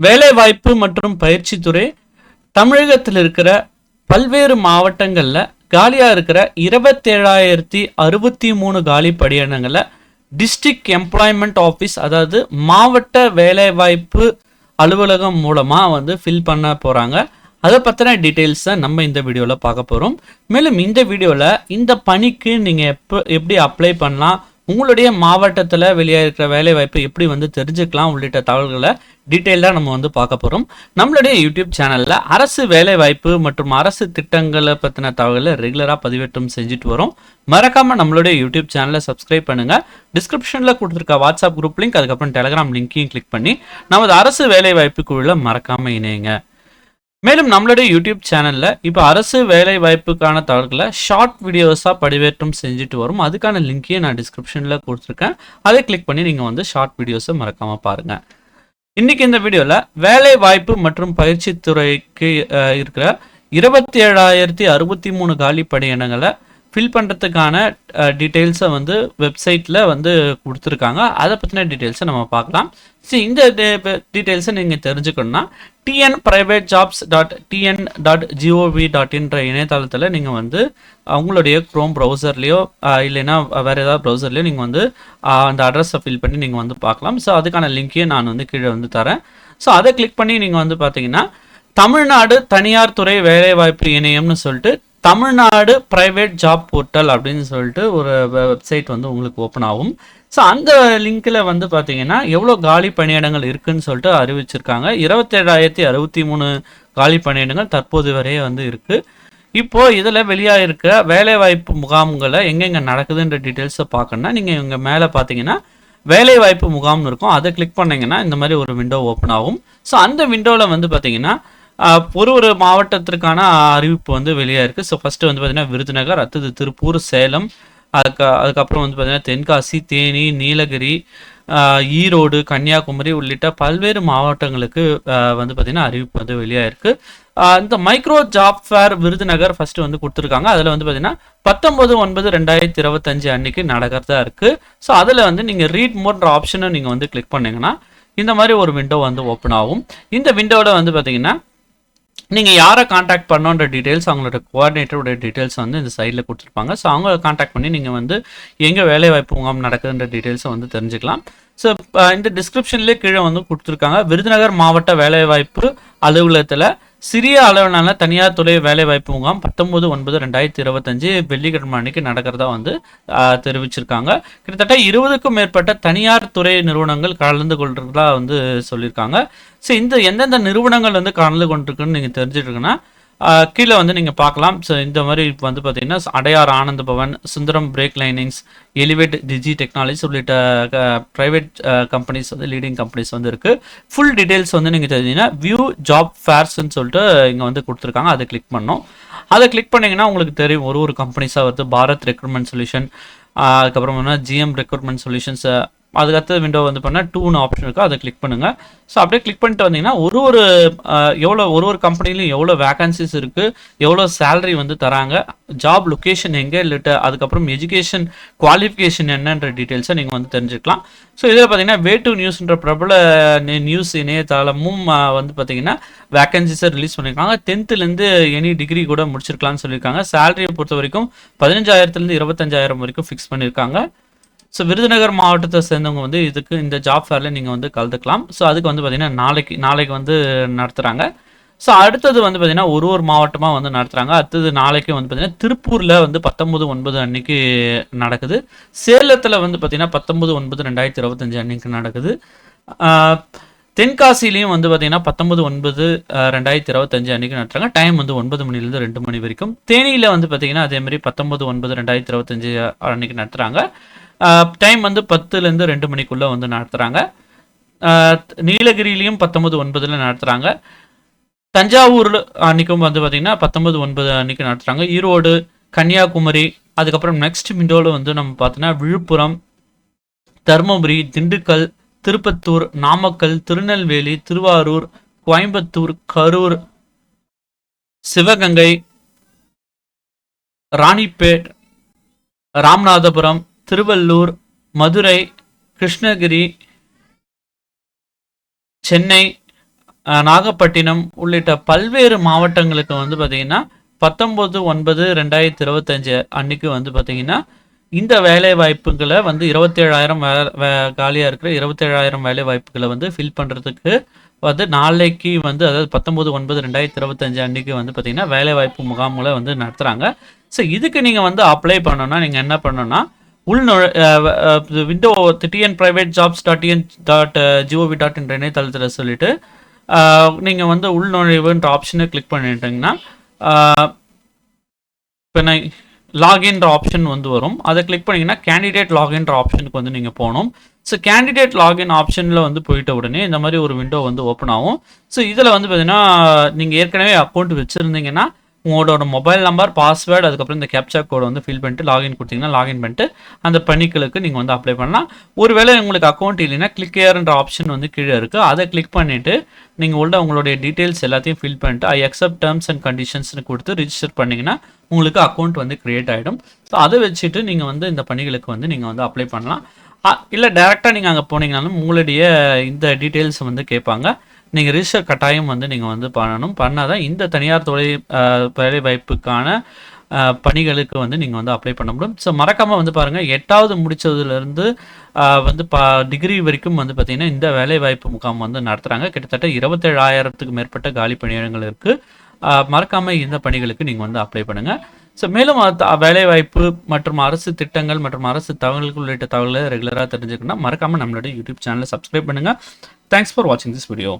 வேலைவாய்ப்பு மற்றும் பயிற்சித்துறை தமிழகத்தில் இருக்கிற பல்வேறு மாவட்டங்களில் காலியாக இருக்கிற இருபத்தேழாயிரத்தி அறுபத்தி மூணு காலி பணியிடங்களை டிஸ்ட்ரிக்ட் எம்ப்ளாய்மெண்ட் ஆஃபீஸ் அதாவது மாவட்ட வேலைவாய்ப்பு அலுவலகம் மூலமாக வந்து ஃபில் பண்ண போகிறாங்க அதை பற்றின டீட்டெயில்ஸை நம்ம இந்த வீடியோவில் பார்க்க போகிறோம் மேலும் இந்த வீடியோவில் இந்த பணிக்கு நீங்கள் எப்போ எப்படி அப்ளை பண்ணலாம் உங்களுடைய மாவட்டத்தில் வெளியே இருக்கிற வேலைவாய்ப்பு எப்படி வந்து தெரிஞ்சுக்கலாம் உள்ளிட்ட தகவல்களை டீட்டெயிலாக நம்ம வந்து பார்க்க போகிறோம் நம்மளுடைய யூடியூப் சேனலில் அரசு வேலைவாய்ப்பு மற்றும் அரசு திட்டங்களை பற்றின தகவல்களை ரெகுலராக பதிவேற்றம் செஞ்சுட்டு வரோம். மறக்காமல் நம்மளுடைய யூடியூப் சேனலை சப்ஸ்கிரைப் பண்ணுங்கள் டிஸ்கிரிப்ஷனில் கொடுத்துருக்க வாட்ஸ்அப் குரூப் லிங்க் அதுக்கப்புறம் டெலகிராம் லிங்க்கையும் கிளிக் பண்ணி நமது அரசு வேலைவாய்ப்பு குழுவில் மறக்காமல் இணையுங்க. மேலும் நம்மளுடைய யூடியூப் சேனலில் இப்போ அரசு வேலை வாய்ப்புக்கான தகவல்களை ஷார்ட் வீடியோஸாக படிவேற்றம் செஞ்சுட்டு வரும். அதுக்கான லிங்க்கையும் நான் டிஸ்கிரிப்ஷனில் கொடுத்துருக்கேன். அதை கிளிக் பண்ணி நீங்கள் வந்து ஷார்ட் வீடியோஸை மறக்காமல் பாருங்கள் இன்னைக்கு இந்த வீடியோவில் வேலை வாய்ப்பு மற்றும் பயிற்சி துறைக்கு இருக்கிற இருபத்தி ஏழாயிரத்தி அறுபத்தி மூணு காலி பணியிடங்களை ஃபில் பண்ணுறதுக்கான டீட்டெயில்ஸை வந்து வெப்சைட்டில் வந்து கொடுத்துருக்காங்க. அதை பற்றின டீட்டெயில்ஸை நம்ம பார்க்கலாம். ஸோ இந்த டீட்டெயில்ஸை நீங்கள் தெரிஞ்சுக்கணும்னா TN private jobs dot TN dot GOV dot இன்ற இணையதளத்தில் நீங்கள் வந்து உங்களுடைய க்ரோம் ப்ரௌசர்லேயோ இல்லைன்னா வேறு ஏதாவது ப்ரௌசர்லேயோ நீங்கள் வந்து அந்த அட்ரஸை ஃபில் பண்ணி நீங்கள் வந்து பார்க்கலாம். ஸோ அதுக்கான லிங்க்கையும் நான் வந்து கீழே வந்து தரேன். ஸோ அதை கிளிக் பண்ணி நீங்கள் வந்து பார்த்தீங்கன்னா தமிழ்நாடு தனியார் துறை வேலைவாய்ப்பு இணையம்னு சொல்லிட்டு தமிழ்நாடு ப்ரைவேட் ஜாப் போர்ட்டல் அப்படின்னு சொல்லிட்டு ஒரு வெப்சைட் வந்து உங்களுக்கு ஓப்பன் ஆகும். ஸோ அந்த லிங்க்கில் வந்து பார்த்தீங்கன்னா எவ்வளோ காலி பணியிடங்கள் இருக்குன்னு சொல்லிட்டு அறிவிச்சிருக்காங்க. இருபத்தேழாயிரத்தி அறுபத்தி மூணு காலி பணியிடங்கள் தற்போது வரையே வந்து இருக்குது இப்போது இதில் வெளியாக இருக்க வேலைவாய்ப்பு முகாம்களை எங்கெங்கே நடக்குதுன்ற டீட்டெயில்ஸை பார்க்கணுன்னா நீங்கள் இங்கே மேலே பார்த்தீங்கன்னா வேலைவாய்ப்பு முகாம்னு இருக்கும். அதை கிளிக் பண்ணிங்கன்னா இந்த மாதிரி ஒரு விண்டோ ஓப்பன் ஆகும். ஸோ அந்த விண்டோவில் வந்து பார்த்தீங்கன்னா ஒரு ஒரு மாவட்டத்திற்கான அறிவிப்பு வந்து வெளியாக இருக்குது ஸோ ஃபஸ்ட்டு வந்து பார்த்தீங்கன்னா விருதுநகர் அடுத்தது திருப்பூர் சேலம் அதுக்கு அதுக்கப்புறம் வந்து பார்த்தீங்கன்னா தென்காசி தேனி நீலகிரி ஈரோடு கன்னியாகுமரி உள்ளிட்ட பல்வேறு மாவட்டங்களுக்கு வந்து பார்த்தீங்கன்னா அறிவிப்பு வந்து வெளியாக இருக்குது இந்த micro job fair Virudhunagar first வந்து கொடுத்துருக்காங்க. அதில் வந்து பார்த்தீங்கன்னா பத்தொம்பது ஒன்பது ரெண்டாயிரத்தி இருபத்தஞ்சு அன்னைக்கு நடக்கிறதா இருக்குது ஸோ அதில் வந்து நீங்கள் ரீட் மோர்ன்ற ஆப்ஷனை நீங்கள் வந்து கிளிக் பண்ணிங்கன்னா இந்த மாதிரி ஒரு விண்டோ வந்து ஓப்பன் ஆகும். இந்த விண்டோவில் வந்து பார்த்தீங்கன்னா நீங்கள் யாரை காண்டாக்ட் பண்ணோன்ற டீட்டெயில்ஸ் அவங்களோட கோஆர்டினேட்டரோட டீட்டெயில்ஸ் வந்து இந்த சைடில் கொடுத்துருப்பாங்க. ஸோ அவங்கள காண்டாக்ட் பண்ணி நீங்கள் வந்து எங்கே வேலைவாய்ப்பு முகாம் நடக்குதுன்ற டீட்டெயில்ஸை வந்து தெரிஞ்சுக்கலாம். ஸோ இந்த டிஸ்கிரிப்ஷன்லேயே கீழே வந்து கொடுத்துருக்காங்க. விருதுநகர் மாவட்ட வேலைவாய்ப்பு அலுவலகத்தில் சிறிய அளவிலான தனியார் துறை வேலைவாய்ப்பு முகாம் பத்தொன்பது ஒன்பது ரெண்டாயிரத்தி இருபத்தஞ்சு வெள்ளிக்கிழமை அன்னைக்கு நடக்கிறதா வந்து ஆஹ், தெரிவிச்சிருக்காங்க. கிட்டத்தட்ட இருபதுக்கும் மேற்பட்ட தனியார் துறை நிறுவனங்கள் கலந்து கொள்றதா வந்து சொல்லியிருக்காங்க. ஸோ இந்த எந்தெந்த நிறுவனங்கள் வந்து கலந்து கொண்டிருக்குன்னு நீங்கள் தெரிஞ்சுட்டுருக்குன்னா ஆஹ், கீழே வந்து நீங்கள் பார்க்கலாம். ஸோ இந்த மாதிரி இப்போ வந்து பார்த்தீங்கன்னா Adyar Ananda Bhavan Sundaram brake linings elevate DG technologies உள்ளிட்ட ப்ரைவேட் கம்பெனிஸ் வந்து லீடிங் கம்பெனிஸ் வந்து இருக்குது ஃபுல் டீட்டெயில்ஸ் வந்து நீங்கள் தெரிஞ்சிங்கன்னா வியூ ஜாப் ஃபேர்ஸ்ன்னு சொல்லிட்டு இங்கே வந்து கொடுத்துருக்காங்க. அதை கிளிக் பண்ணோம். அதை கிளிக் பண்ணிங்கன்னா உங்களுக்கு தெரியும். ஒரு ஒரு கம்பெனிஸாக வருது பாரத் ரெக்ரூட்மெண்ட் சொல்யூஷன் அதுக்கப்புறம் வந்து ஜிஎம் ரெக்ரூட்மெண்ட் சொல்யூஷன்ஸ் அதுக்கடுத்த விண்டோ வந்து பண்ணால் டூன்னு ஆப்ஷன் இருக்குது அதை கிளிக் பண்ணுங்கள் ஸோ அப்படியே கிளிக் பண்ணிட்டு வந்தீங்கன்னா ஒரு ஒரு எவ்வளோ ஒரு ஒரு கம்பெனிலையும் எவ்வளோ வேகன்சிஸ் இருக்குது எவ்வளோ சேலரி வந்து தராங்க ஜாப் லொக்கேஷன் எங்கே இல்லட்டு அதுக்கப்புறம் எஜுகேஷன் குவாலிஃபிகேஷன் என்னன்ற டீட்டெயில்ஸை நீங்கள் வந்து தெரிஞ்சுக்கலாம். ஸோ இதில் பார்த்தீங்கன்னா வே டு நியூஸ்ன்ற பிரபல நியூஸ் இணையதளமும் வந்து பார்த்தீங்கன்னா வேகன்சிஸை ரிலீஸ் பண்ணியிருக்காங்க. டென்த்துலேருந்து எனி டிகிரி கூட முடிச்சிருக்கலாம்னு சொல்லியிருக்காங்க. சேலரியை பொறுத்த வரைக்கும் பதினஞ்சாயிரத்துலேருந்து இருபத்தஞ்சாயிரம் வரைக்கும் ஃபிக்ஸ் பண்ணியிருக்காங்க. ஸோ விருதுநகர் மாவட்டத்தை சேர்ந்தவங்க வந்து இதுக்கு இந்த ஜாப் ஃபேரில் நீங்கள் வந்து கலந்துக்கலாம். ஸோ அதுக்கு வந்து பார்த்தீங்கன்னா நாளைக்கு நாளைக்கு வந்து நடத்துகிறாங்க ஸோ அடுத்தது வந்து பார்த்திங்கன்னா ஒரு ஒரு மாவட்டமாக வந்து நடத்துகிறாங்க அடுத்தது நாளைக்கு வந்து பார்த்திங்கன்னா திருப்பூரில் வந்து பத்தொம்பது ஒன்பது அன்னைக்கு நடக்குது. சேலத்தில் வந்து பார்த்தீங்கன்னா பத்தொம்பது ஒன்பது ரெண்டாயிரத்தி இருபத்தஞ்சு அன்னைக்கு நடக்குது. தென்காசிலையும் வந்து பார்த்திங்கன்னா பத்தொம்பது ஒன்பது ரெண்டாயிரத்தி இருபத்தஞ்சு அன்னைக்கு நடத்துறாங்க. டைம் வந்து ஒன்பது மணிலேருந்து ரெண்டு மணி வரைக்கும். தேனியில் வந்து பார்த்தீங்கன்னா அதேமாதிரி பத்தொம்பது ஒன்பது ரெண்டாயிரத்தி இருபத்தஞ்சு அன்னைக்கு நடத்துகிறாங்க டைம் வந்து பத்துலேருந்து ரெண்டு மணிக்குள்ளே வந்து நடத்துகிறாங்க நீலகிரியிலையும் பத்தொம்பது ஒன்பதில் நடத்துகிறாங்க தஞ்சாவூரில் அன்றைக்கும் வந்து பார்த்தீங்கன்னா பத்தொன்பது ஒன்பது அன்றைக்கும் நடத்துகிறாங்க ஈரோடு கன்னியாகுமரி அதுக்கப்புறம் நெக்ஸ்ட் விண்டோவில் வந்து நம்ம பார்த்தோன்னா விழுப்புரம் தருமபுரி திண்டுக்கல் திருப்பத்தூர் நாமக்கல் திருநெல்வேலி திருவாரூர் கோயம்புத்தூர் கரூர் சிவகங்கை ராணிப்பேட் ராமநாதபுரம் திருவள்ளூர் மதுரை கிருஷ்ணகிரி சென்னை நாகப்பட்டினம் உள்ளிட்ட பல்வேறு மாவட்டங்களுக்கு வந்து பார்த்தீங்கன்னா பத்தொம்போது ஒன்பது ரெண்டாயிரத்தி இருபத்தஞ்சு அன்னைக்கு வந்து பார்த்தீங்கன்னா இந்த வேலை வாய்ப்புகளை வந்து இருபத்தேழாயிரம் வே வே காலியாக இருக்கிற இருபத்தேழாயிரம் வேலை வாய்ப்புகளை வந்து ஃபில் பண்ணுறதுக்கு வந்து நாளைக்கு வந்து அதாவது பத்தொம்போது ஒன்பது ரெண்டாயிரத்தி இருபத்தஞ்சு அன்னைக்கு வந்து பார்த்தீங்கன்னா வேலைவாய்ப்பு முகாம்களை வந்து நடத்துகிறாங்க ஸோ இதுக்கு நீங்கள் வந்து அப்ளை பண்ணணும்னா நீங்கள் என்ன பண்ணணும்னா உள்நுழ window TN private jobs dot TN dot GOV dot என்ற இணையதளத்தில் சொல்லிட்டு நீங்கள் வந்து உள்நுழைவுன்ற ஆப்ஷனை கிளிக் பண்ணிட்டீங்கன்னா இப்போ நான் லாகின்ற ஆப்ஷன் வந்து வரும். அதை கிளிக் பண்ணிங்கன்னா கேண்டிடேட் லாகின்ற ஆப்ஷனுக்கு வந்து நீங்கள் போகணும். ஸோ கேண்டிடேட் லாகின் ஆப்ஷனில் வந்து போயிட்ட உடனே இந்த மாதிரி ஒரு விண்டோ வந்து ஓப்பன் ஆகும். ஸோ இதில் வந்து பார்த்தீங்கன்னா நீங்கள் ஏற்கனவே அக்கௌண்ட் வச்சுருந்தீங்கன்னா உங்களோட மொபைல் நம்பர் பாஸ்வேர்டு அதுக்கப்புறம் இந்த கேப்சா கோடை வந்து ஃபில் பண்ணிட்டு லாகின் கொடுத்தீங்கன்னா லாகின் பண்ணிட்டு அந்த பணிகளுக்கு நீங்கள் வந்து அப்ளை பண்ணலாம். ஒருவேளை உங்களுக்கு அக்கௌண்ட் இல்லைன்னா கிளிக் ஏர்ன்ற ஆப்ஷன் வந்து கீழே இருக்குது அதை கிளிக் பண்ணிவிட்டு நீங்கள் உள்ள உங்களுடைய டீட்டெயில்ஸ் எல்லாத்தையும் ஃபில் பண்ணிட்டு ஐ அக்செப்ட் டேர்ம்ஸ் அண்ட் கண்டிஷன்ஸ்னு கொடுத்து ரிஜிஸ்டர் பண்ணிங்கன்னா உங்களுக்கு அக்கௌண்ட் வந்து க்ரியேட் ஆகிடும் ஸோ அதை வச்சுட்டு நீங்கள் வந்து இந்த பணிகளுக்கு வந்து நீங்கள் வந்து அப்ளை பண்ணலாம். இல்லை டேரெக்டாக நீங்கள் அங்கே போனீங்கனாலும் உங்களுடைய இந்த டீட்டெயில்ஸ் வந்து கேட்பாங்க. நீங்கள் ரிஜிஸ்டர் கட்டாயம் வந்து நீங்கள் வந்து பண்ணணும். பண்ணால் தான் இந்த தனியார் தொழில் வேலைவாய்ப்புக்கான வேலை வாய்ப்புக்கான பணிகளுக்கு வந்து நீங்கள் வந்து அப்ளை பண்ண முடியும். ஸோ மறக்காமல் வந்து பாருங்கள் எட்டாவது முடிச்சதுலேருந்து வந்து பா டிகிரி வரைக்கும் வந்து பார்த்திங்கன்னா இந்த வேலை வாய்ப்பு முகாம் வந்து நடத்துகிறாங்க கிட்டத்தட்ட இருபத்தேழாயிரத்துக்கு மேற்பட்ட காலி பணியிடங்கள் இருக்குது மறக்காமல் இந்த பணிகளுக்கு நீங்கள் வந்து அப்ளை பண்ணுங்கள் ஸோ மேலும் வேலைவாய்ப்பு மற்றும் அரசு திட்டங்கள் மற்றும் அரசு தகவல்கள் உள்ளிட்ட தகவல்களை ரெகுலராக தெரிஞ்சுக்கணும்னா மறக்காமல் நம்மளுடைய யூடியூப் சேனலை சப்ஸ்கிரைப் பண்ணுங்கள் தேங்க்ஸ் ஃபார் வாட்சிங் திஸ் வீடியோ